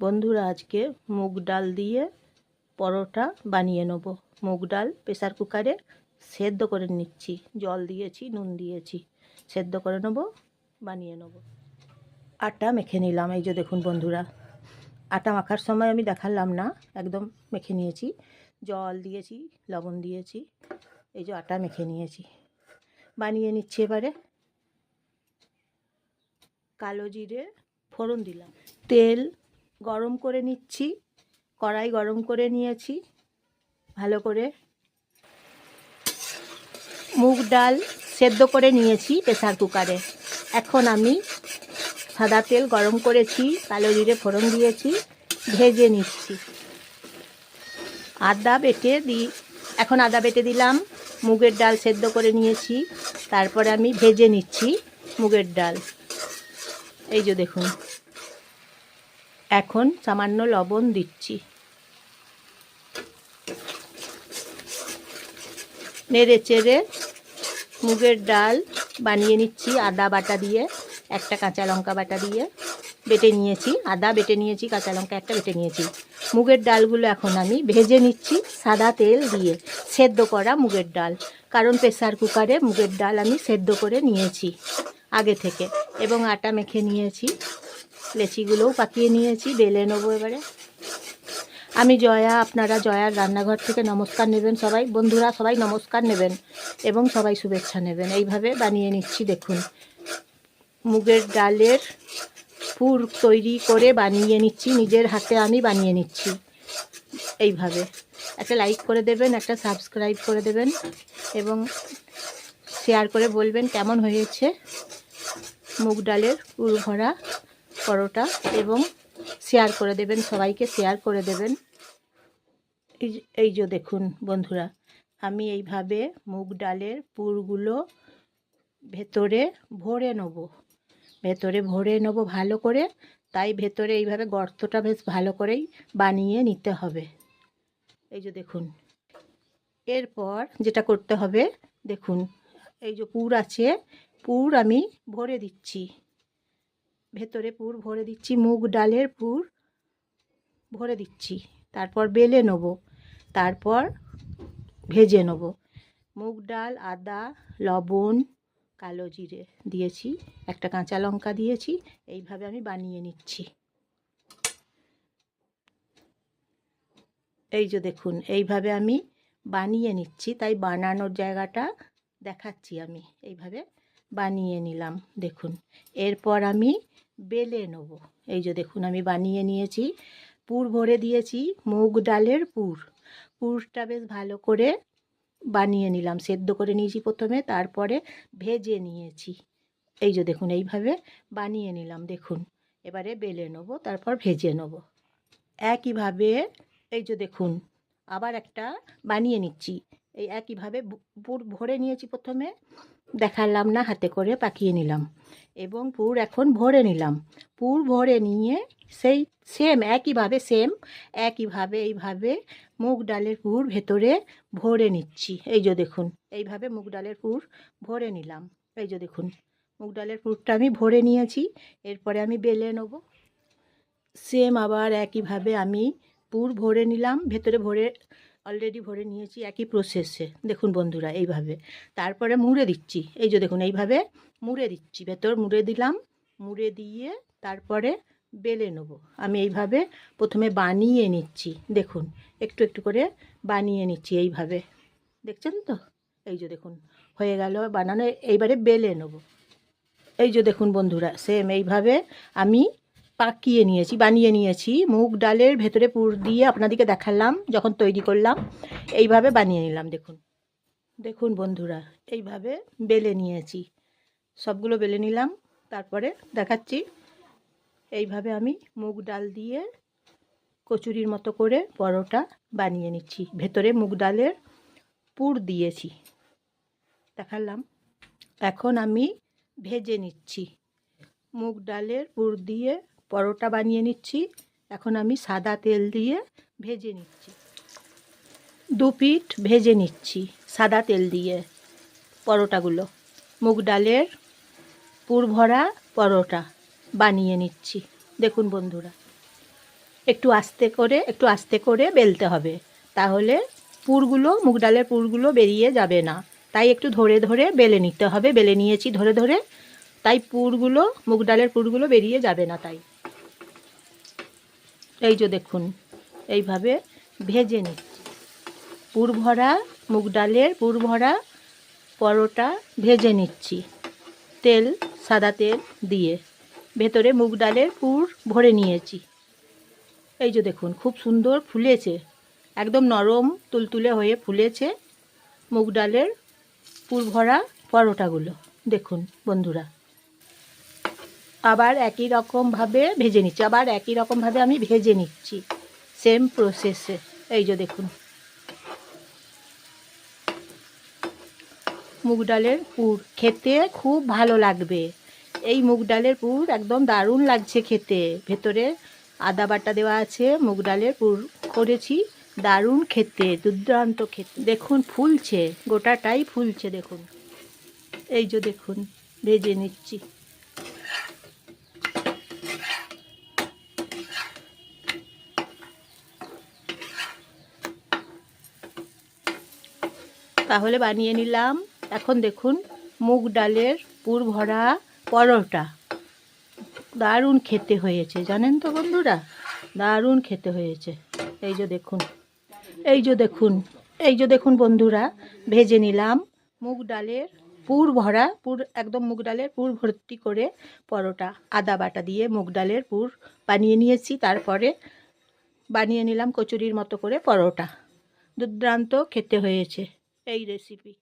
বন্ধুরা, আজকে মুগ ডাল দিয়ে পরোটা বানিয়ে নেব। মুগ ডাল প্রেসার কুকারে সেদ্ধ করে নিচ্ছি। জল দিয়েছি, নুন দিয়েছি। সেদ্ধ করে নেব, বানিয়ে নেব। আটা মেখে নিলাম। এই যে দেখুন বন্ধুরা, আটা মাখার সময় আমি দেখালাম না, একদম মেখে নিয়েছি। জল দিয়েছি, লবণ দিয়েছি, এই যে আটা মেখে নিয়েছি। বানিয়ে নিচ্ছি এবারে। কালো জিরে ফোড়ন দিলাম। তেল গরম করে নিচ্ছি। কড়াই গরম করে নিয়েছি। ভালো করে মুগ ডাল সেদ্ধ করে নিয়েছি প্রেসার কুকারে। এখন আমি সাদা তেল গরম করেছি, কালো জিরে ফোড়ন দিয়েছি, ভেজে নিচ্ছি। আদা বেটে দিই এখন আদা বেটে দিলাম, মুগের ডাল সেদ্ধ করে নিয়েছি, তারপরে আমি ভেজে নিচ্ছি মুগের ডাল। এই যে দেখুন। এখন সামান্য লবণ দিচ্ছি। নেড়ে চেড়ে মুগের ডাল বানিয়ে নিচ্ছি, আদা বাটা দিয়ে, একটা কাঁচা লঙ্কা বাটা দিয়ে। বেটে নিয়েছি, আদা বেটে নিয়েছি, কাঁচা লঙ্কা একটা বেটে নিয়েছি। মুগের ডালগুলো এখন আমি ভেজে নিচ্ছি সাদা তেল দিয়ে, সেদ্ধ করা মুগের ডাল। কারণ প্রেসার কুকারে মুগের ডাল আমি সেদ্ধ করে নিয়েছি আগে থেকে। এবং আটা মেখে নিয়েছি। লেচিগুলোও পাকিয়ে নিয়েছি, বেলে নেব এবারে। আমি জয়া, আপনারা জয়ার রান্নাঘর থেকে নমস্কার নেবেন সবাই। বন্ধুরা, সবাই নমস্কার নেবেন এবং সবাই শুভেচ্ছা নেবেন। এইভাবে বানিয়ে নিচ্ছি, দেখুন। মুগের ডালের পুর তৈরি করে বানিয়ে নিচ্ছি, নিজের হাতে আমি বানিয়ে নিচ্ছি। এইভাবে। একটা লাইক করে দেবেন, একটা সাবস্ক্রাইব করে দেবেন এবং শেয়ার করে বলবেন কেমন হয়েছে মুগ ডালের পুর ভরা পরোটা এবং শেয়ার করে দেবেন, সবাইকে শেয়ার করে দেবেন। এই যে- এই যে দেখুন বন্ধুরা, আমি এইভাবে মুগ ডালের পুরগুলো ভেতরে ভরে নেব। ভেতরে ভরে নেব ভালো করে, তাই ভেতরে এইভাবে গর্তটা বেশ ভালো করেই বানিয়ে নিতে হবে। এই যে দেখুন, এরপর যেটা করতে হবে, দেখুন, এই যে পুর আছে, পুর আমি ভরে দিচ্ছি। ভেতরে পুর ভরে দিচ্ছি, মুগ ডালের পুর ভরে দিচ্ছি। তারপর বেলে নেব, তারপর ভেজে নেব। মুগ ডাল, আদা, লবণ, কালো জিরে দিয়েছি, একটা কাঁচা লঙ্কা দিয়েছি, এইভাবে আমি বানিয়ে নিচ্ছি। এই যে দেখুন, এইভাবে আমি বানিয়ে নিচ্ছি, তাই বানানোর জায়গাটা দেখাচ্ছি আমি। এইভাবে বানিয়ে নিলাম, দেখুন। এরপর আমি বেলে নেব। এই যে দেখুন, আমি বানিয়ে নিয়েছি। পুর ভরে দিয়েছি মুগ ডালের পুর। পুরটা বেশ ভালো করে বানিয়ে নিলাম, সেদ্ধ করে নিয়েছি প্রথমে, তারপরে ভেজে নিয়েছি। এই যে দেখুন, এইভাবে বানিয়ে নিলাম, দেখুন। এবারে বেলে নেব, তারপর ভেজে নেব। একইভাবে, এই যে দেখুন, আবার একটা বানিয়ে নিচ্ছি। এই একইভাবে পুর ভরে নিয়েছি প্রথমে। দেখালাম না, হাতে করে পাকিয়ে নিলাম। এবং পুর এখন ভরে নিলাম। পুর ভরে নিয়ে সেই সেম একইভাবে সেম একইভাবে এইভাবে মুগ ডালের পুর ভেতরে ভরে নিচ্ছি। এই যে দেখুন, এইভাবে মুগ ডালের পুর ভরে নিলাম। এই যে দেখুন, মুগ ডালের পুরটা আমি ভরে নিয়েছি। এরপরে আমি বেলে নেব। সেম আবার একইভাবে আমি পুর ভরে নিলাম, ভেতরে ভরে অলরেডি ভরে নিয়েছি একই প্রসেসে দেখুন বন্ধুরা, এইভাবে। তারপরে মুড়ে দিচ্ছি। এই যে দেখুন, এইভাবে মুড়ে দিচ্ছি। ভেতর মুড়ে দিলাম, মুড়ে দিয়ে তারপরে বেলে নেব। আমি এইভাবে প্রথমে বানিয়ে নিচ্ছি। দেখুন, একটু একটু করে বানিয়ে নিচ্ছি এইভাবে। দেখছেন তো? এই যে দেখুন, হয়ে গেল বানানো। এইবারে বেলে নেব। এই যে দেখুন বন্ধুরা সেম এইভাবে আমি পাকিয়ে নিয়েছি, বানিয়ে নিয়েছি। মুগ ডালের ভেতরে পুর দিয়ে আপনাদেরকে দেখালাম, যখন তৈরি করলাম। এইভাবে বানিয়ে নিলাম, দেখুন। দেখুন বন্ধুরা, এইভাবে বেলে নিয়েছি। সবগুলো বেলে নিলাম, তারপরে দেখাচ্ছি। এইভাবে আমি মুগ ডাল দিয়ে কচুরির মতো করে পরোটা বানিয়ে নিচ্ছি। ভেতরে মুগ ডালের পুর দিয়েছি। দেখালাম। এখন আমি ভেজে নিচ্ছি। মুগ ডালের পুর দিয়ে পরোটা বানিয়ে নিচ্ছি। এখন আমি সাদা তেল দিয়ে ভেজে নিচ্ছি। দু পিঠ ভেজে নিচ্ছি সাদা তেল দিয়ে পরোটাগুলো। মুগ ডালের পুর ভরা পরোটা বানিয়ে নিচ্ছি। দেখুন বন্ধুরা, একটু আস্তে করে, একটু আস্তে করে বেলতে হবে। তাহলে পুরগুলো, মুগ ডালের পুরগুলো বেরিয়ে যাবে না। তাই একটু ধরে ধরে বেলে নিতে হবে। বেলে নিয়েছি ধরে ধরে। তাই পুরগুলো, মুগ ডালের পুরগুলো বেরিয়ে যাবে না তাই। এই যে দেখুন, এইভাবে ভেজে নিচ্ছি পুর ভরা, মুগ ডালের পুর ভরা পরোটা ভেজে নিচ্ছি। তেল, সাদা তেল দিয়ে। ভেতরে মুগ ডালের পুর ভরে নিয়েছি। এই যে দেখুন, খুব সুন্দর ফুলেছে। একদম নরম, তুলতুলে হয়ে ফুলেছে মুগ ডালের পুর ভরা পরোটাগুলো। দেখুন, বন্ধুরা। আবার একই রকমভাবে ভেজে নিচ্ছি। আবার একই রকমভাবে আমি ভেজে নিচ্ছি। সেম প্রসেসে এই যে দেখুন। মুগ ডালের পুর খেতে খুব ভালো লাগবে। এই মুগ ডালের পুর একদম দারুণ লাগছে খেতে। ভেতরে আদা বাটা দেওয়া আছে, মুগ ডালের পুর করেছি। দারুণ খেতে, দুর্দান্ত খেতে। দেখুন, ফুলছে, গোটাটাই ফুলছে, দেখুন। এই যে দেখুন, ভেজে নিচ্ছি। তাহলে বানিয়ে নিলাম। এখন দেখুন, মুগ ডালের পুর ভরা পরোটা। দারুণ খেতে হয়েছে। জানেন তো বন্ধুরা? দারুণ খেতে হয়েছে। এই যে দেখুন, এই যে দেখুন, এই যে দেখুন বন্ধুরা, ভেজে নিলাম মুগ ডালের পুর ভরা, পুর একদম মুগ ডালের পুর ভর্তি করে পরোটা। আদা বাটা দিয়ে মুগ ডালের পুর বানিয়ে নিয়েছি। তারপরে বানিয়ে নিলাম কচুরির মতো করে পরোটা। দুর্দান্ত খেতে হয়েছে। এই রেসিপি